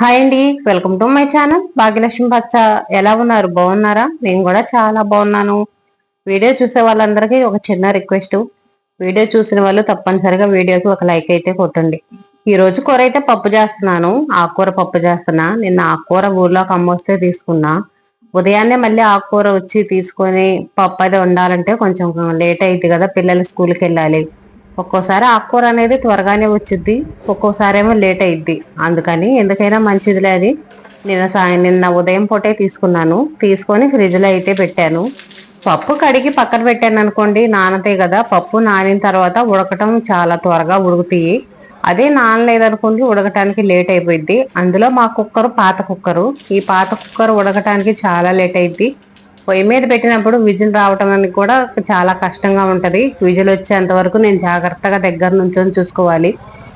Hi అండి. Welcome to my channel. Bhagyalakshmi పచ్చ ఎలా ఉన్నారు? బాగున్నారా? నేను కూడా చాలా బాగున్నాను. వీడియో చూసే వాళ్ళందరికీ ఒక చిన్న రిక్వెస్ట్. వీడియో చూసిన వాళ్ళు తప్పనిసరిగా వీడియోకి ఒక లైక్ అయితే కొట్టండి. ఈరోజు కూర అయితే పప్పు చేస్తున్నాను. ఆకుకూర పప్పు చేస్తున్నా. నిన్న ఆకుకూర ఊర్లోకి అమ్మొస్తే తీసుకున్నా. ఉదయాన్నే మళ్ళీ ఆకుకూర వచ్చి తీసుకొని పప్పు అది ఉండాలంటే కొంచెం లేట్ అయింది కదా. పిల్లలు స్కూల్కి వెళ్ళాలి. ఒక్కోసారి ఆకుకూర అనేది త్వరగానే వచ్చిద్ది ఒక్కోసారి ఏమో లేట్ అయిద్ది. అందుకని ఎందుకైనా మంచిదిలే అది. నిన్న సాయం నిన్న ఉదయం పూటే తీసుకున్నాను. తీసుకొని ఫ్రిడ్జ్లో అయితే పెట్టాను. పప్పు కడిగి పక్కన పెట్టాను అనుకోండి నానతే కదా. పప్పు నానిన తర్వాత ఉడకటం చాలా త్వరగా ఉడుకుతాయి అదే నానలేదనుకోండి ఉడకటానికి లేట్ అయిపోయింది అందులో మా కుక్కరు పాత కుక్కరు. ఈ పాత కుక్కర్ ఉడకటానికి చాలా లేట్ అయింది పొయ్యి మీద పెట్టినప్పుడు విజిల్ రావటం అనేది కూడా చాలా కష్టంగా ఉంటుంది. విజిల్ వచ్చేంత వరకు నేను జాగ్రత్తగా దగ్గర నుంచొని చూసుకోవాలి.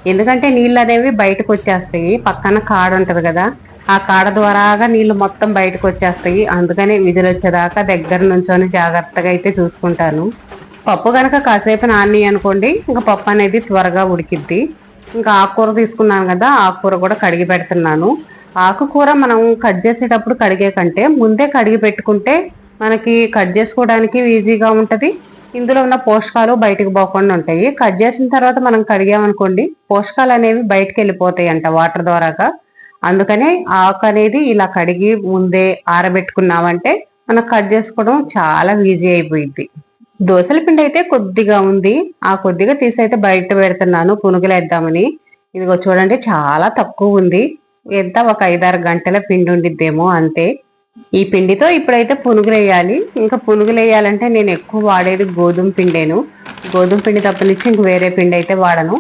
ఎందుకంటే నీళ్ళు అనేవి బయటకు వచ్చేస్తాయి. పక్కన కాడ ఉంటుంది కదా. ఆ కాడ ద్వారాగా నీళ్ళు మొత్తం బయటకు వచ్చేస్తాయి. అందుకనే విధులు వచ్చేదాకా దగ్గర నుంచొని జాగ్రత్తగా అయితే చూసుకుంటాను. పప్పు కనుక కాసేపు నాని అనుకోండి ఇంకా పప్పు అనేది త్వరగా ఉడికిద్ది. ఇంకా ఆకుకూర తీసుకున్నాను కదా ఆకుకూర కూడా కడిగి పెడుతున్నాను. ఆకుకూర మనం కట్ చేసేటప్పుడు కడిగే కంటే ముందే కడిగి పెట్టుకుంటే మనకి కట్ చేసుకోవడానికి ఈజీగా ఉంటుంది. ఇందులో ఉన్న పోషకాలు బయటకు పోకుండా ఉంటాయి. కట్ చేసిన తర్వాత మనం కడిగామనుకోండి పోషకాలు అనేవి బయటకు వెళ్ళిపోతాయి అంట వాటర్ ద్వారాగా. అందుకనే ఆకు అనేది ఇలా కడిగి ముందే ఆరబెట్టుకున్నామంటే మనం కట్ చేసుకోవడం చాలా ఈజీ అయిపోయింది. దోశల పిండి అయితే కొద్దిగా ఉంది. ఆ కొద్దిగా తీసి అయితే బయట పెడుతున్నాను పునుగులు వేద్దామని ఇదిగో చూడండి చాలా తక్కువ ఉంది. ఎంత? ఒక ఐదారు గంటల పిండి ఉండిద్దేమో అంతే. ఈ పిండితో ఇప్పుడైతే పునుగులు వేయాలి ఇంకా పునుగులు వేయాలంటే నేను ఎక్కువ వాడేది గోధుమ పిండేను. గోధుమ పిండి తప్పనిచ్చి ఇంక వేరే పిండి అయితే వాడను.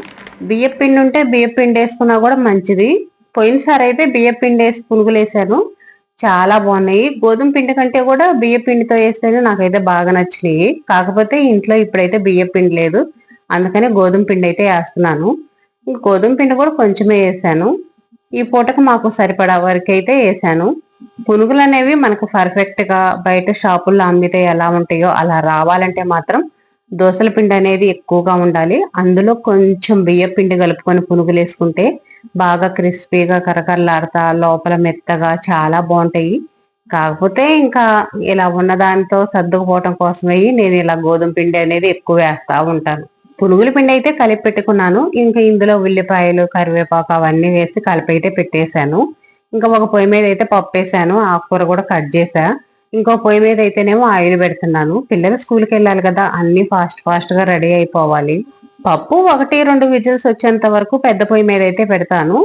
బియ్య పిండి ఉంటే బియ్య పిండి వేసుకున్నా కూడా మంచిది. పోయినసారి అయితే బియ్య పిండి వేసి పునుగులు వేసాను చాలా బాగున్నాయి. గోధుమ పిండి కంటే కూడా బియ్య పిండితో వేస్తేనే నాకైతే బాగా నచ్చినాయి. కాకపోతే ఇంట్లో ఇప్పుడైతే బియ్య పిండి లేదు. అందుకని గోధుమ పిండి అయితే వేస్తున్నాను. గోధుమ పిండి కూడా కొంచెమే వేసాను. ఈ పూటకు మాకు సరిపడా వరకు అయితే వేసాను. పునుగులు అనేవి మనకు పర్ఫెక్ట్గా బయట షాపుల్లో అమ్మితే ఎలా ఉంటాయో అలా రావాలంటే మాత్రం దోసల పిండి అనేది ఎక్కువగా ఉండాలి. అందులో కొంచెం బియ్య పిండి కలుపుకొని పునుగులు వేసుకుంటే బాగా క్రిస్పీగా కరకరలాడతా లోపల మెత్తగా చాలా బాగుంటాయి. కాకపోతే ఇంకా ఇలా ఉన్న దానితో సర్దుకుపోవటం కోసమే నేను ఇలా గోధుమ పిండి అనేది ఎక్కువ వేస్తా ఉంటాను. పునుగుల పిండి అయితే కలిపి పెట్టుకున్నాను. ఇంకా ఇందులో ఉల్లిపాయలు కరివేపాకు అవన్నీ వేసి కలిపి అయితే పెట్టేశాను. ఇంకా ఒక పొయ్యి మీద అయితే పప్పు వేసాను ఆకుకూర కూడా కట్ చేసా. ఇంకో పొయ్యి మీద అయితేనేమో ఆయిల్ పెడుతున్నాను. పిల్లలు స్కూల్కి వెళ్ళాలి కదా అన్ని ఫాస్ట్ ఫాస్ట్గా రెడీ అయిపోవాలి. పప్పు ఒకటి రెండు విజిల్స్ వచ్చేంత వరకు పెద్ద పొయ్యి మీద అయితే పెడతాను.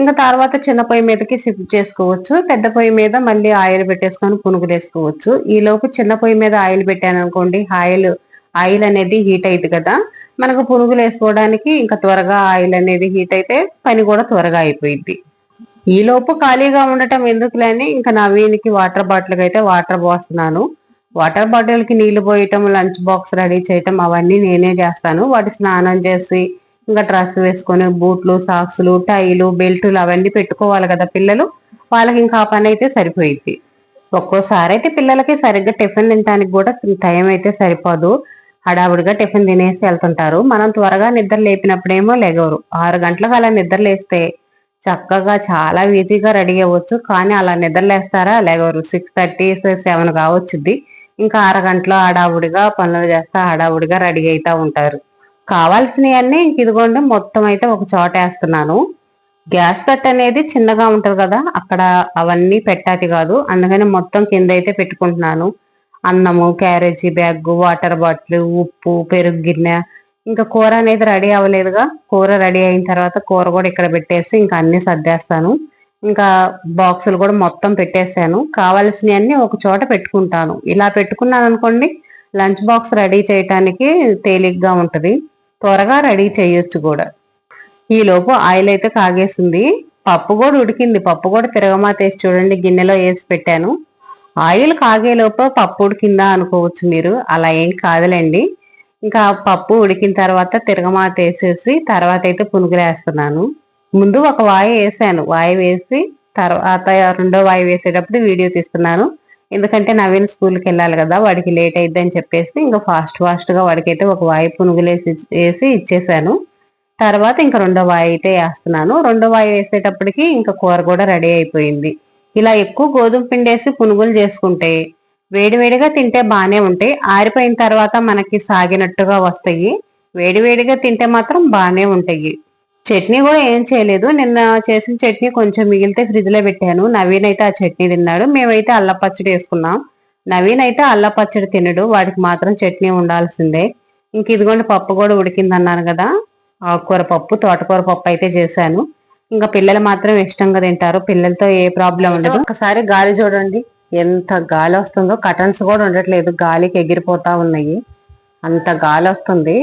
ఇంకా తర్వాత చిన్న పొయ్యి మీదకి షిఫ్ట్ చేసుకోవచ్చు. పెద్ద పొయ్యి మీద మళ్ళీ ఆయిల్ పెట్టేసుకొని పునుగులు వేసుకోవచ్చు ఈ లోపు చిన్న పొయ్యి మీద ఆయిల్ పెట్టాను అనుకోండి ఆయిల్ ఆయిల్ అనేది హీట్ అయింది కదా. మనకు పునుగులు వేసుకోవడానికి ఇంకా త్వరగా ఆయిల్ అనేది హీట్ అయితే పని కూడా త్వరగా అయిపోయింది ఈ లోపు ఖాళీగా ఉండటం ఎందుకులేని ఇంకా నవీన్కి వాటర్ బాటిల్ అయితే వాటర్ పోస్తున్నాను. వాటర్ బాటిల్కి నీళ్ళు పోయటం లంచ్ బాక్స్ రెడీ చేయటం అవన్నీ నేనే చేస్తాను. వాటి స్నానం చేసి ఇంకా డ్రెస్ వేసుకొని బూట్లు సాక్స్లు టైలు బెల్టులు అవన్నీ పెట్టుకోవాలి కదా పిల్లలు. వాళ్ళకి ఇంకా ఆ పని అయితే సరిపోయింది. ఒక్కోసారి అయితే పిల్లలకి సరిగ్గా టిఫిన్ తినడానికి కూడా టైం అయితే సరిపోదు. హడావుడిగా టిఫిన్ తినేసి వెళ్తుంటారు. మనం త్వరగా నిద్ర లేపినప్పుడేమో లేగవరు. ఆరు గంటలకు అలా నిద్ర లేస్తే చక్కగా చాలా ఈజీగా రెడీ అవ్వచ్చు. కానీ అలా నిద్రలేస్తారా లేకపోతే సిక్స్ థర్టీ సెవెన్ కావచ్చుద్ది. ఇంకా అరగంటలో హడావుడిగా పనులు చేస్తా హడావుడిగా రెడీ అవుతా ఉంటారు. కావాల్సినవన్నీ ఇంక ఇదిగోండి మొత్తం అయితే ఒక చోట వేస్తున్నాను. గ్యాస్ కట్ అనేది చిన్నగా ఉంటుంది కదా అక్కడ అవన్నీ పెట్టాది కాదు. అందుకని మొత్తం కింద అయితే పెట్టుకుంటున్నాను. అన్నము క్యారేజీ బ్యాగ్ వాటర్ బాటిల్ ఉప్పు పెరుగు గిన్నె ఇంకా కూర అనేది రెడీ అవ్వలేదుగా. కూర రెడీ అయిన తర్వాత కూర కూడా ఇక్కడ పెట్టేసి ఇంకా అన్ని సర్దేస్తాను. ఇంకా బాక్సులు కూడా మొత్తం పెట్టేసాను కావాల్సినవన్నీ ఒక చోట పెట్టుకుంటాను. ఇలా పెట్టుకున్నాను అనుకోండి లంచ్ బాక్స్ రెడీ చేయటానికి తేలిగ్గా ఉంటుంది. త్వరగా రెడీ చేయొచ్చు కూడా. ఈలోపు ఆయిల్ అయితే కాగేసింది. పప్పు కూడా ఉడికింది. పప్పు కూడా తిరగమాతేసి చూడండి గిన్నెలో వేసి పెట్టాను. ఆయిల్ కాగేలోపు పప్పు ఉడికిందా అనుకోవచ్చు మీరు. అలా ఏం కాదులేండి. ఇంకా పప్పు ఉడికిన తర్వాత తిరగమాత వేసేసి తర్వాత అయితే పునుగులు వేస్తున్నాను. ముందు ఒక వాయి వేసాను. వాయి వేసి తర్వాత రెండో వాయి వేసేటప్పుడు వీడియో తీస్తున్నాను. ఎందుకంటే నవీన్ స్కూల్కి వెళ్ళాలి కదా వాడికి లేట్ అయిద్ది అని చెప్పేసి ఇంకా ఫాస్ట్ ఫాస్ట్గా వాడికైతే ఒక వాయి పునుగులు వేసి వేసి ఇచ్చేసాను. తర్వాత ఇంకా రెండో వాయి అయితే వేస్తున్నాను. రెండో వాయి వేసేటప్పటికి ఇంకా కూర కూడా రెడీ అయిపోయింది. ఇలా ఎక్కువ గోధుమ పిండి వేసి పునుగులు చేసుకుంటే వేడివేడిగా తింటే బాగానే ఉంటాయి. ఆరిపోయిన తర్వాత మనకి సాగినట్టుగా వస్తాయి. వేడివేడిగా తింటే మాత్రం బాగానే ఉంటాయి. చట్నీ కూడా ఏం చేయలేదు. నిన్న చేసిన చట్నీ కొంచెం మిగిలితే ఫ్రిడ్జ్లో పెట్టాను. నవీన్ అయితే ఆ చట్నీ తిన్నాడు. మేమైతే అల్ల పచ్చడి వేసుకున్నాం. నవీన్ అయితే అల్ల పచ్చడి తినడు. వాడికి మాత్రం చట్నీ ఉండాల్సిందే. ఇంక ఇదిగోండి పప్పు కూడా ఉడికింది అన్నాను కదా. ఆకుకూర పప్పు తోటకూర పప్పు అయితే చేశాను. ఇంకా పిల్లలు మాత్రం ఇష్టంగా తింటారు. పిల్లలతో ఏ ప్రాబ్లం ఉండదు. ఒకసారి గాలి చూడండి. ఎంత గాలి వస్తుందో కటన్స్ కూడా ఉండట్లేదు. గాలికి ఎగిరిపోతా ఉన్నాయి. అంత గాలి వస్తుంది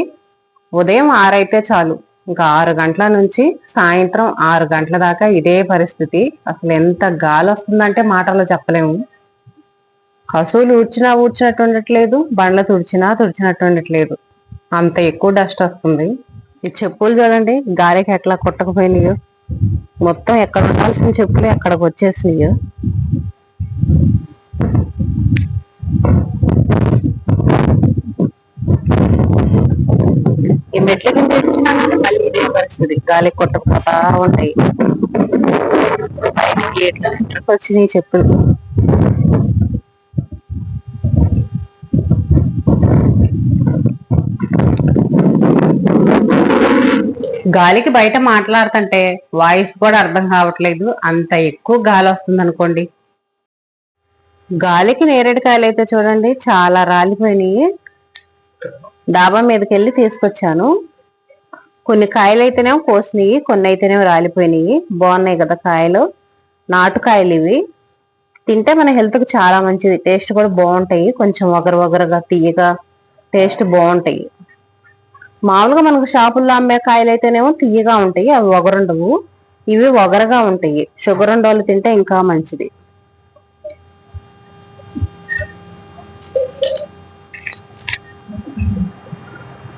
ఉదయం ఆరైతే చాలు. ఇంకా ఆరు గంటల నుంచి సాయంత్రం ఆరు గంటల దాకా ఇదే పరిస్థితి. అసలు ఎంత గాలి వస్తుందంటే మాటల్లో చెప్పలేము. కసువులు ఊడ్చినా ఊడ్చినట్టు ఉండట్లేదు బండ్లు తుడిచినా తుడిచినట్టు ఉండట్లేదు అంత ఎక్కువ డస్ట్ వస్తుంది. ఈ చెప్పులు చూడండి గాలికి ఎట్లా కొట్టకపోయినాయో. మొత్తం ఎక్కడ ఉండాల్సిన చెప్పులు ఎక్కడికి వచ్చేసినాయో. ఈ మెట్ల కింద ఇచ్చినా మళ్ళీ ఇదే పరిస్థితి. గాలి కొట్టకపోతా ఉంటాయి. పైన ఎట్లా ఎట్లకి వచ్చినాయి చెప్పులు గాలికి బయట మాట్లాడుతుంటే వాయిస్ కూడా అర్థం కావట్లేదు. అంత ఎక్కువ గాలి వస్తుంది అనుకోండి గాలికి నేరేడుకాయలు అయితే చూడండి చాలా రాలిపోయినాయి. డాబా మీదకి వెళ్ళి తీసుకొచ్చాను. కొన్ని కాయలు అయితేనేమో కోసినాయి కొన్ని అయితేనేమో రాలిపోయినాయి. బాగున్నాయి కదా కాయలు. నాటుకాయలు ఇవి తింటే మన హెల్త్కి చాలా మంచిది. టేస్ట్ కూడా బాగుంటాయి. కొంచెం ఒగరు వగరుగా తీయగా టేస్ట్ బాగుంటాయి. మామూలుగా మనకు షాపుల్లో అమ్మే కాయలు అయితేనేమో తీయగా ఉంటాయి అవి వగరుండవు. ఇవి వగరగా ఉంటాయి. షుగర్ ఉండోళ్ళు తింటే ఇంకా మంచిది.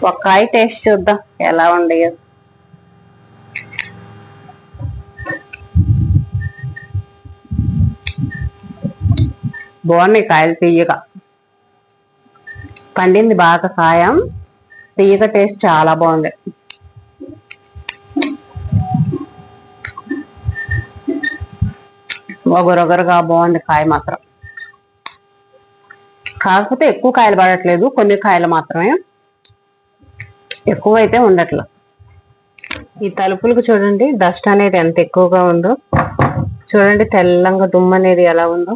ఒక టేస్ట్ చూద్దాం ఎలా ఉండయో. బాగున్నాయి కాయలు తీయగా. పండింది బాగా కాయం తీయగ టేస్ట్ చాలా బాగుంది. ఒగరొగరుగా బాగుంది కాయ మాత్రం. కాకపోతే ఎక్కువ కాయలు పడట్లేదు కొన్ని కాయలు మాత్రమే. ఎక్కువ అయితే ఈ తలుపులకు చూడండి డస్ట్ అనేది ఎంత ఎక్కువగా ఉందో. చూడండి తెల్లంగా దుమ్ము అనేది ఎలా ఉందో.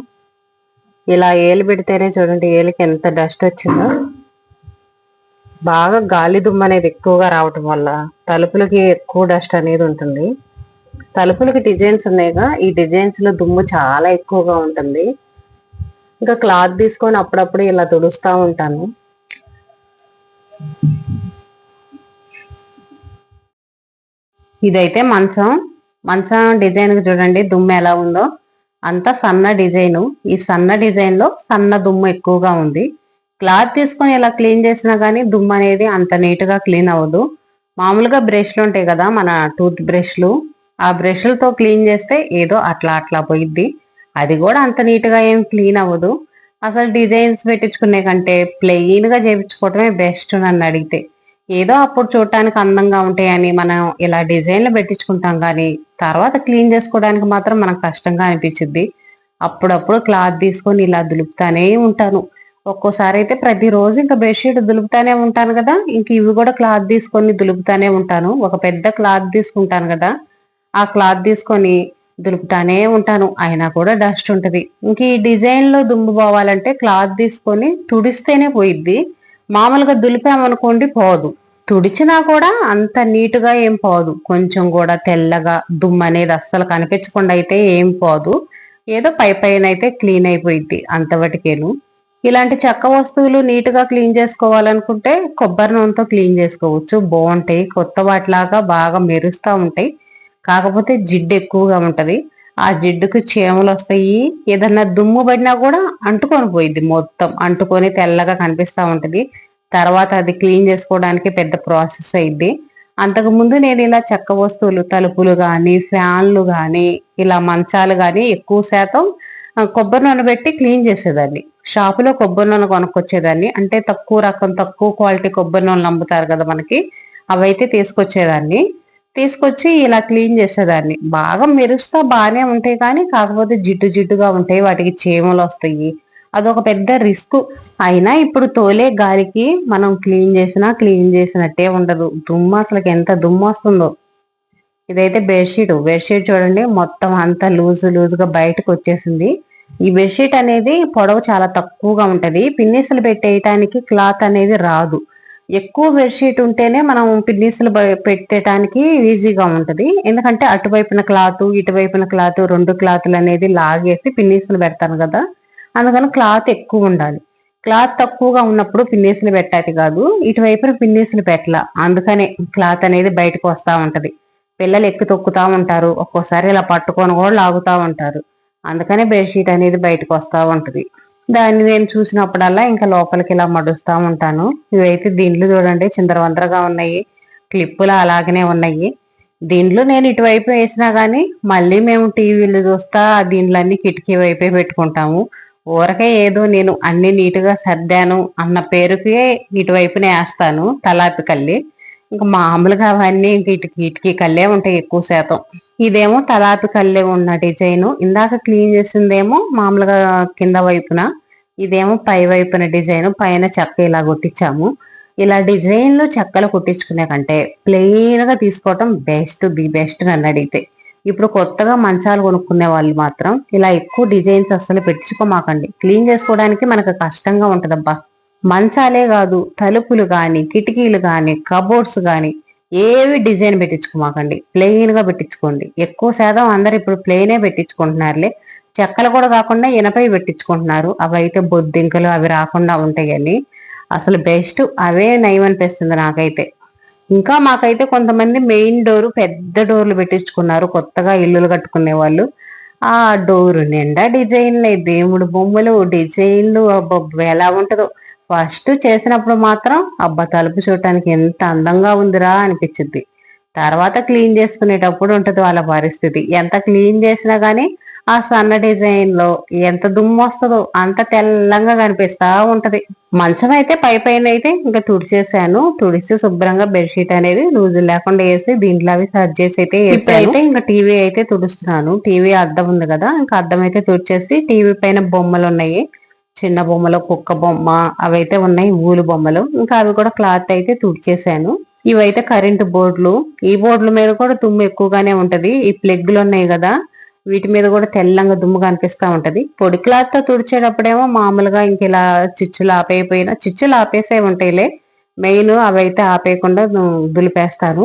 ఇలా ఏలు పెడితేనే చూడండి ఏలికి ఎంత డస్ట్ వచ్చిందో. బాగా గాలి దుమ్ము అనేది ఎక్కువగా రావటం వల్ల తలుపులకి ఎక్కువ డస్ట్ అనేది ఉంటుంది. తలుపులకి డిజైన్స్ ఉన్నాయిగా ఈ డిజైన్స్లో దుమ్ము చాలా ఎక్కువగా ఉంటుంది. ఇంకా క్లాత్ తీసుకొని అప్పుడప్పుడు ఇలా తుడుస్తూ ఉంటాను. ఇదైతే మంచం. మంచం డిజైన్ చూడండి దుమ్ము ఎలా ఉందో. అంత సన్న డిజైన్. ఈ సన్న డిజైన్లో సన్న దుమ్ము ఎక్కువగా ఉంది. క్లాత్ తీసుకొని ఇలా క్లీన్ చేసినా కానీ దుమ్ము అనేది అంత నీట్గా క్లీన్ అవ్వదు. మామూలుగా బ్రష్లు ఉంటాయి కదా మన టూత్ బ్రష్లు. ఆ బ్రష్లతో క్లీన్ చేస్తే ఏదో అట్లా అట్లా పోయిద్ది. అది కూడా అంత నీట్గా ఏం క్లీన్ అవ్వదు. అసలు డిజైన్స్ పెట్టించుకునే కంటే ప్లెయిన్గా చేయించుకోవటమే బెస్ట్ నన్ను అడిగితే. ఏదో అప్పుడు చూడటానికి అందంగా ఉంటాయని మనం ఇలా డిజైన్లు పెట్టించుకుంటాం కానీ తర్వాత క్లీన్ చేసుకోవడానికి మాత్రం మనకు కష్టంగా అనిపించింది అప్పుడప్పుడు క్లాత్ తీసుకొని ఇలా దులుపుతానే ఉంటాను. ఒక్కోసారి అయితే ప్రతిరోజు ఇంకా బెడ్షీట్ దులుపుతానే ఉంటాను కదా. ఇంక ఇవి కూడా క్లాత్ తీసుకొని దులుపుతానే ఉంటాను. ఒక పెద్ద క్లాత్ తీసుకుంటాను కదా. ఆ క్లాత్ తీసుకొని దులుపుతానే ఉంటాను. అయినా కూడా డస్ట్ ఉంటుంది. ఇంక ఈ డిజైన్లో దుమ్ము పోవాలంటే క్లాత్ తీసుకొని తుడిస్తేనే పోయిద్ది. మామూలుగా దులిపామనుకోండి పోదు. తుడిచినా కూడా అంత నీటుగా ఏం పోదు. కొంచెం కూడా తెల్లగా దుమ్ము అనేది అస్సలు కనిపించకుండా అయితే ఏం పోదు. ఏదో పై పైన అయితే క్లీన్ అయిపోయింది అంతవటికేను ఇలాంటి చెక్క వస్తువులు నీట్గా క్లీన్ చేసుకోవాలనుకుంటే కొబ్బరి నూనెతో క్లీన్ చేసుకోవచ్చు. బాగుంటాయి. కొత్త వాటిలాగా బాగా మెరుస్తూ ఉంటాయి. కాకపోతే జిడ్డు ఎక్కువగా ఉంటది. ఆ జిడ్డుకు చీమలు వస్తాయి. ఏదన్నా దుమ్ము పడినా కూడా అంటుకొని పోయింది మొత్తం. అంటుకొని తెల్లగా కనిపిస్తా ఉంటది. తర్వాత అది క్లీన్ చేసుకోవడానికి పెద్ద ప్రాసెస్ అయింది అంతకు ముందు నేను ఇలా చెక్క వస్తువులు తలుపులు కానీ ఫ్యాన్లు కానీ ఇలా మంచాలు కానీ ఎక్కువ శాతం కొబ్బరి నూనె పెట్టి క్లీన్ చేసేదాన్ని. షాపులో కొబ్బరి నూనె కొనుక్కొచ్చేదాన్ని. అంటే తక్కువ రకం తక్కువ క్వాలిటీ కొబ్బరి నూనెలు అమ్ముతారు కదా మనకి అవైతే తీసుకొచ్చేదాన్ని. తీసుకొచ్చి ఇలా క్లీన్ చేసేదాన్ని. బాగా మెరుస్తా బాగానే ఉంటాయి కానీ కాకపోతే జిడ్డు జిడ్డుగా ఉంటాయి. వాటికి చీమలు వస్తాయి అదొక పెద్ద రిస్క్. అయినా ఇప్పుడు తోలే గాలికి మనం క్లీన్ చేసినా క్లీన్ చేసినట్టే ఉండదు. దుమ్ము అసలు ఎంత దుమ్ము వస్తుందో. ఇదైతే బెడ్షీట్. బెడ్షీట్ చూడండి మొత్తం అంతా లూజ్ లూజ్గా బయటకు వచ్చేసింది. ఈ బెడ్షీట్ అనేది పొడవు చాలా తక్కువగా ఉంటుంది. పిన్నీసులు పెట్టేయటానికి క్లాత్ అనేది రాదు. ఎక్కువ బెడ్షీట్ ఉంటేనే మనం పిన్నీసులు పెట్టేయటానికి ఈజీగా ఉంటుంది. ఎందుకంటే అటువైపున క్లాత్ ఇటువైపున క్లాత్ రెండు క్లాతులు అనేది లాగేసి పిన్నీసులు పెడతాను కదా. అందుకని క్లాత్ ఎక్కువ ఉండాలి. క్లాత్ తక్కువగా ఉన్నప్పుడు పిన్నిసులు పెట్టాలి కాదు. ఇటువైపున పిన్నిసులు పెట్టాల. అందుకనే క్లాత్ అనేది బయటకు వస్తూ ఉంటది. పిల్లలు ఎక్కు తొక్కుతా ఉంటారు. ఒక్కోసారి ఇలా పట్టుకొని కూడా లాగుతూ ఉంటారు. అందుకనే బెడ్షీట్ అనేది బయటకు వస్తూ ఉంటుంది. దాన్ని నేను చూసినప్పుడల్లా ఇంకా లోపలికి ఇలా మడుస్తూ ఉంటాను. ఇవైతే దీంట్లో చూడండి చిందరవందరగా ఉన్నాయి. క్లిప్పులు అలాగనే ఉన్నాయి. దీంట్లో నేను ఇటువైపు వేసినా కానీ మళ్ళీ మేము టీవీలు చూస్తా దీంట్లో అన్ని కిటికీ వైపే పెట్టుకుంటాము. ఊరకే ఏదో నేను అన్ని నీటుగా సర్దాను అన్న పేరుకే ఇటువైపునే వేస్తాను తలాపి కల్లి. ఇంకా మామూలుగా అవన్నీ ఇటుకి ఇటుకి కళ్ళే ఉంటాయి ఎక్కువ శాతం. ఇదేమో తలాపి కళ్ళే ఉన్న డిజైన్. ఇందాక క్లీన్ చేసిందేమో మామూలుగా కింద వైపున ఇదేమో పై వైపున డిజైన్. పైన చెక్క ఇలా కొట్టించాము. ఇలా డిజైన్లు చెక్కలు కుట్టించుకునే కంటే ప్లెయిన్గా తీసుకోవటం బెస్ట్ ది బెస్ట్ నన్ను అడిగితే. ఇప్పుడు కొత్తగా మంచాలు కొనుక్కునే వాళ్ళు మాత్రం ఇలా ఎక్కువ డిజైన్స్ అసలు పెట్టుకోమాకండి. క్లీన్ చేసుకోవడానికి మనకు కష్టంగా ఉంటదబ్బా. మంచాలే కాదు తలుపులు కానీ కిటికీలు కానీ కబోర్డ్స్ కానీ ఏవి డిజైన్ పెట్టించుకోమాకండి. ప్లెయిన్గా పెట్టించుకోండి. ఎక్కువ శాతం అందరు ఇప్పుడు ప్లెయినే పెట్టించుకుంటున్నారులే. చెక్కలు కూడా కాకుండా ఇనపై పెట్టించుకుంటున్నారు. అవి అయితే బొద్దింకలు అవి రాకుండా ఉంటాయని అసలు బెస్ట్ అవే నయం అనిపిస్తుంది నాకైతే. ఇంకా మాకైతే కొంతమంది మెయిన్ డోర్ పెద్ద డోర్లు పెట్టించుకున్నారు. కొత్తగా ఇల్లులు కట్టుకునే వాళ్ళు. ఆ డోర్ నిండా డిజైన్లే దేవుడు బొమ్మలు డిజైన్లు ఎలా ఉంటుందో. ఫస్ట్ చేసినప్పుడు మాత్రం అబ్బా తలుపు చూడటానికి ఎంత అందంగా ఉందిరా అనిపించింది తర్వాత క్లీన్ చేసుకునేటప్పుడు ఉంటుంది వాళ్ళ పరిస్థితి. ఎంత క్లీన్ చేసినా కానీ ఆ సన్న డిజైన్లో ఎంత దుమ్ము వస్తుందో అంత తెల్లంగా కనిపిస్తా ఉంటది. మంచం అయితే పై పైన అయితే ఇంకా తుడిచేసాను. తుడిచి శుభ్రంగా బెడ్షీట్ అనేది లూజ్ లేకుండా వేసి దీంట్లో అవి సర్జ్ చేసి అయితే ఇప్పుడైతే ఇంకా టీవీ అయితే తుడుస్తున్నాను. టీవీ అద్దం ఉంది కదా ఇంకా అద్దం అయితే తుడిచేసి టీవీ పైన బొమ్మలు ఉన్నాయి. చిన్న బొమ్మలు కుక్క బొమ్మ అవైతే ఉన్నాయి ఊలు బొమ్మలు. ఇంకా అవి కూడా క్లాత్ అయితే తుడిచేసాను. ఇవైతే కరెంటు బోర్డులు. ఈ బోర్డుల మీద కూడా తుమ్ము ఎక్కువగానే ఉంటది. ఈ ప్లెగ్లు ఉన్నాయి కదా వీటి మీద కూడా తెల్లంగా దుమ్ము కనిపిస్తూ ఉంటది. పొడి క్లాత్తో తుడిచేటప్పుడేమో మామూలుగా ఇంక ఇలా చిచ్చులు ఆపేయపోయినా చిచ్చులు ఆపేసే ఉంటాయిలే. మెయిన్ అవైతే ఆపేయకుండా దులిపేస్తాను.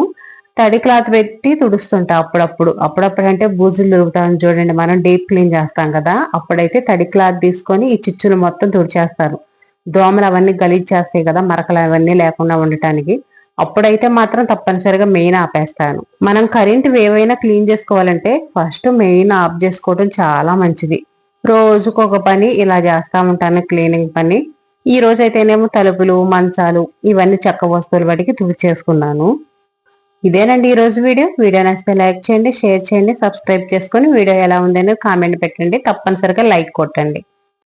తడి క్లాత్ పెట్టి తుడుస్తుంటా అప్పుడప్పుడు. అప్పుడప్పుడు అంటే బూజులు దొరుకుతాను చూడండి మనం డీప్ క్లీన్ చేస్తాం కదా. అప్పుడైతే తడి క్లాత్ తీసుకొని ఈ చిచ్చులు మొత్తం తుడిచేస్తాను. దోమలు అవన్నీ గలీజ్ చేస్తాయి కదా మరకలు అవన్నీ లేకుండా ఉండటానికి. అప్పుడైతే మాత్రం తప్పనిసరిగా మెయిన్ ఆపేస్తాను. మనం కరెంట్ ఏవైనా క్లీన్ చేసుకోవాలంటే ఫస్ట్ మెయిన్ ఆఫ్ చేసుకోవడం చాలా మంచిది. రోజుకు ఒక పని ఇలా చేస్తా ఉంటాను క్లీనింగ్ పని. ఈ రోజు అయితేనేమో తలుపులు మంచాలు ఇవన్నీ చెక్క వస్తువులు వాటికి తుడిచేసుకున్నాను ఇదేనండి ఈ రోజు వీడియో. వీడియో నచ్చితే లైక్ చేయండి షేర్ చేయండి సబ్స్క్రైబ్ చేసుకొని వీడియో ఎలా ఉందని కామెంట్ పెట్టండి. తప్పనిసరిగా లైక్ కొట్టండి.